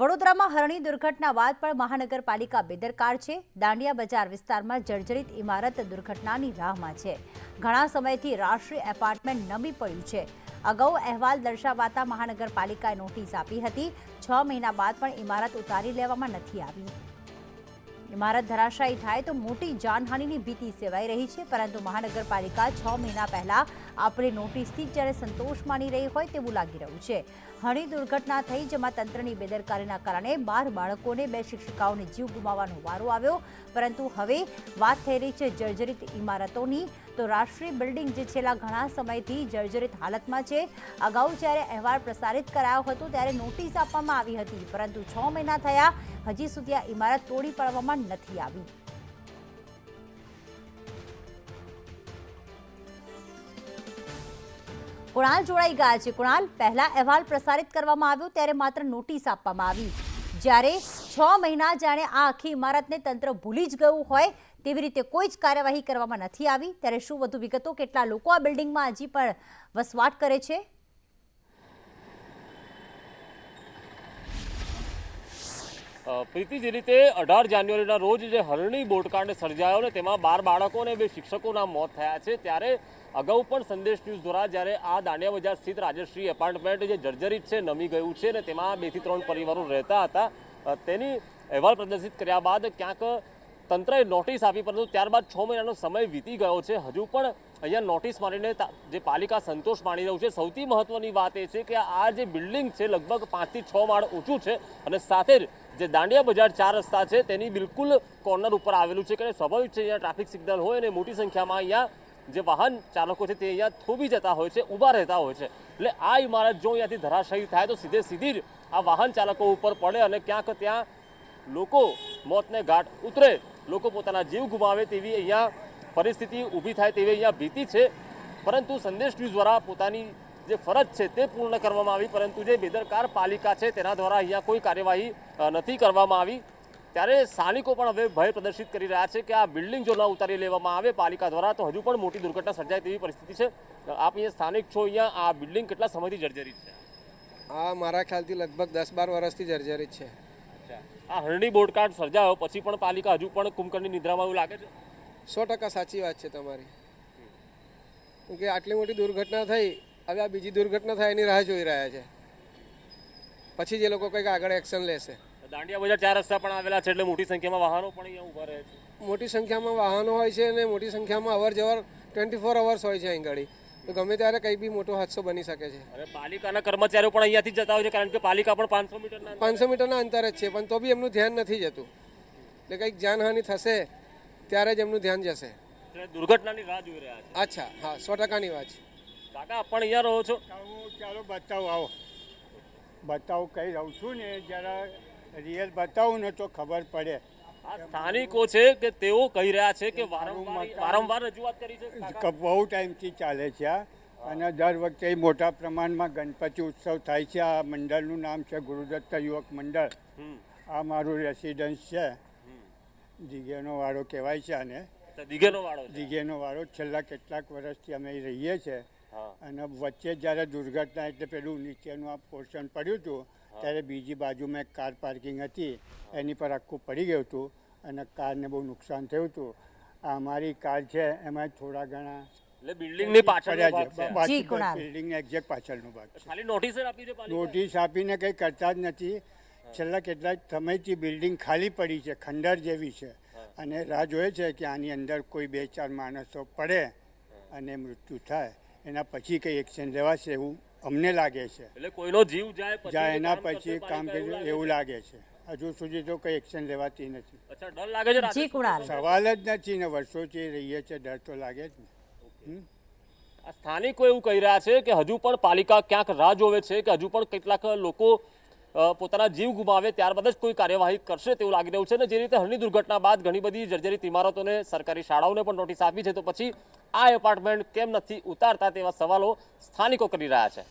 વડોદરામાં હરણી દુર્ઘટના બાદ પણ મહાનગરપાલિકા બેદરકાર છે. દાંડિયા બજાર વિસ્તારમાં જર્જરિત ઇમારત દુર્ઘટનાની રાહમાં છે. ઘણા સમયથી રાષ્ટ્રીય એપાર્ટમેન્ટ નમી પડ્યું છે. અગાઉ અહેવાલ દર્શાવાતા મહાનગરપાલિકાએ નોટિસ આપી હતી, છ મહિના બાદ પણ ઇમારત ઉતારી લેવામાં નથી આવી. ઇમારત ધરાશાયી થાય તો મોટી જાનહાનિની ભીતિ સેવાઈ રહી છે, પરંતુ મહાનગરપાલિકા છ મહિના પહેલા આપણે નોટિસથી જ્યારે સંતોષ માની રહી હોય તેવું લાગી રહ્યું છે. હણી દુર્ઘટના થઈ જેમાં તંત્રની બેદરકારીના કારણે બાર બાળકોને બે શિક્ષિકાઓને જીવ ગુમાવવાનો વારો આવ્યો. પરંતુ હવે વાત થઈ રહી છે જર્જરિત ઇમારતોની. તો રાષ્ટ્રીય બિલ્ડિંગ જે છેલ્લા ઘણા સમયથી જર્જરિત હાલતમાં છે. અગાઉ જ્યારે અહેવાલ પ્રસારિત કરાયો હતો ત્યારે નોટિસ આપવામાં આવી હતી. પરંતુ છ મહિના થયા, હજી સુધી આ ઇમારત તોડી પાડવામાં નથી આવી. કુણાલ જોડાઈ ગયા છે. કુણાલ, પહેલા અહેવાલ પ્રસારિત કરવામાં આવ્યો, ત્યારે માત્ર નોટિસ આપવામાં આવી. જ્યારે છ મહિના જાણે આ આખી ઇમારતને તંત્ર ભૂલી જ ગયું હોય, તેવી રીતે કોઈ જ કાર્યવાહી કરવામાં નથી આવી. ત્યારે શું વધુ વિગતો? કેટલા લોકો આ બિલ્ડિંગમાં હજી પણ વસવાટ કરે છે? પ્રીતિ, જે રીતે અઢાર જાન્યુઆરીના રોજ જે હરણી બોટકાંડ સર્જાયો ને તેમાં બાર બાળકો અને બે શિક્ષકોના મોત થયા છે, ત્યારે અગાઉ પણ સંદેશ ન્યૂઝ દ્વારા જ્યારે આ દાંડિયા બજાર સ્થિત રાજશ્રી એપાર્ટમેન્ટ જે જર્જરિત છે, નમી ગયું છે ને તેમાં બેથી ત્રણ પરિવારો રહેતા હતા તેની અહેવાલ પ્રદર્શિત કર્યા બાદ ક્યાંક તંત્રએ નોટિસ આપી, પરંતુ ત્યારબાદ છ મહિનાનો સમય વીતી ગયો છે. હજુ પણ અહીંયા નોટિસ મારીને જે પાલિકા સંતોષ માણી રહ્યું છે. સૌથી મહત્વની વાત એ છે કે આ જે બિલ્ડિંગ છે, લગભગ પાંચથી છ માળ ઊંચું છે અને સાથે જ જે દાંડિયા બજાર ચાર રસ્તા છે, તેની બિલકુલ કોર્નર ઉપર આવેલું છે. કે સ્વાભાવિક છે, અહીંયા ટ્રાફિક સિગ્નલ હોય અને મોટી સંખ્યામાં અહીંયા જે વાહન ચાલકો છે, તે અહીંયા થોભી જતા હોય છે, ઊભા રહેતા હોય છે. એટલે આ ઇમારત જો અહીંયાથી ધરાશાયી થાય, તો સીધે સીધી જ આ વાહન ચાલકો ઉપર પડે અને ક્યાંક ત્યાં લોકો મોતને ઘાટ ઉતરે. લોકો પોતાના જીવ ગુમાવે તેવી અહીંયા પરિસ્થિતિ ઊભી થાય તેવી અહીંયા ભીતિ છે. પરંતુ સંદેશ ન્યૂઝ દ્વારા પોતાની જે ફરજ છે તે પૂર્ણ કરવામાં આવી પરંતુ જે બેદરકાર પાલિકા છે તેના દ્વારા અહીંયા કોઈ કાર્યવાહી નથી કરવામાં આવી. ત્યારે સ્થાનિકો પણ હવે ભય પ્રદર્શિત કરી રહ્યા છે કે આ બિલ્ડિંગ જો ન ઉતારી લેવામાં આવે પાલિકા દ્વારા તો હજુ પણ મોટી દુર્ઘટના સર્જાય તેવી પરિસ્થિતિ છે. આપ અહીંયા સ્થાનિક છો અહીંયા આ બિલ્ડિંગ કેટલા સમયથી જર્જરિત છે? આ મારા ખ્યાલથી લગભગ દસ બાર વર્ષથી જર્જરિત છે. આ હરણી બોર્ડકાર્ડ સર્જાયો પછી પણ પાલિકા હજુ પણ કુંભકર્ણની નિદ્રામાં એવું લાગે છે? સો ટકા સાચી વાત છે તમારી. કે આટલી મોટી દુર્ઘટના થઈ હવે આ બીજી દુર્ઘટના થાય એની રાહ જોઈ રહ્યા છે. પછી જે લોકો કંઈક આગળ એક્શન લેશે. દાંડિયા બજાર ચાર રસ્તા પણ આવેલા છે એટલે મોટી સંખ્યામાં વાહનો પણ અહીંયા ઊભા રહે છે. મોટી સંખ્યામાં વાહનો હોય છે અને મોટી સંખ્યામાં અવર જવર ટ્વેન્ટી ફોર અવર્સ હોય છે અહીં ગાડી. તો ગમે ત્યારે કંઈ બી મોટો હાદસો બની શકે છે. અને પાલિકાના કર્મચારીઓ પણ અહીંયાથી જતા હોય છે કારણ કે પાલિકા પણ પાંચસો મીટરના પાંચસો મીટરના અંતરે જ છે પણ તો બી એમનું ધ્યાન નથી જતું. એટલે કંઈક જાનહાનિ થશે ત્યારે જ એમનું ધ્યાન જશે. દુર્ઘટનાની રાહ જોઈ રહ્યા છે. અચ્છા હા સો ટકાની વાત છે. કાકા પણ અહીંયા રહો છો. ચાલો બતાવો આવો. બતાવું કઈ રહું છું ને જરા રિયલ બતાવું ને તો ખબર પડે. આ સ્થાનિકો છે કે તેઓ કહી રહ્યા છે કે વારંવાર વારંવાર રજૂઆત કરી છે બહુ ટાઈમથી ચાલે છે આ. અને દર વખતે મોટા પ્રમાણમાં ગણપતિ ઉત્સવ થાય છે આ મંડળનું નામ છે ગુરુદત્ત યુવક મંડળ. આ મારું રેસિડન્સ છે. દિગેનો વાળો કહેવાય છે આને. દિગેનો વાળો દિગેનો વાળો છેલ્લા કેટલાક વર્ષથી અમે રહીએ છીએ. અને વચ્ચે જ્યારે દુર્ઘટના એટલે પેલું નીચેનું આ પોર્શન પડ્યું હતું ત્યારે બીજી બાજુમાં એક કાર પાર્કિંગ હતી. એની પર આખું પડી ગયું હતું અને કારને બહુ નુકસાન થયું હતું. આ અમારી કાર છે એમાં થોડા ઘણા એટલે બિલ્ડિંગની પાછળ. બિલ્ડિંગના એક્ઝેક્ટ પાછળનો ભાગ છે. ખાલી નોટિસ આપી છે નોટિસ આપીને કંઈ કરતા જ નથી. છેલ્લા કેટલાક સમયથી બિલ્ડિંગ ખાલી પડી છે ખંડર જેવી છે. અને રાહ જોઈએ છે કે આની અંદર કોઈ બે ચાર માણસો પડે અને મૃત્યુ થાય. એના પછી કંઈ એક્શન લેવાશે એવું અમને લાગે છે. એટલે કોઈનો જીવ જાય એના પછી કામ કર્યું એવું લાગે છે. હજુ સુધી તો કંઈ એક્શન લેવાતી નથી. અચ્છા ડર લાગે છે સવાલ જ નથી ને વર્ષોથી રહીએ છે ડર તો લાગે જ ને. આ સ્થાનિકો એવું કહી રહ્યા છે કે હજુ પણ પાલિકા ક્યાંક રાહ જોવે છે કે હજુ પણ કેટલાક લોકો પોતાના જીવ ગુમાવે ત્યારબાદ જ કોઈ કાર્યવાહી કરશે તેવું લાગી રહ્યું છે અને જે રીતે હળની દુર્ઘટના બાદ ઘણી બધી જર્જરિત ઇમારતોને સરકારી શાળાઓને પણ નોટિસ આપી છે. તો પછી આ એપાર્ટમેન્ટ કેમ નથી ઉતારતા તેવા સવાલો સ્થાનિકો કરી રહ્યા છે.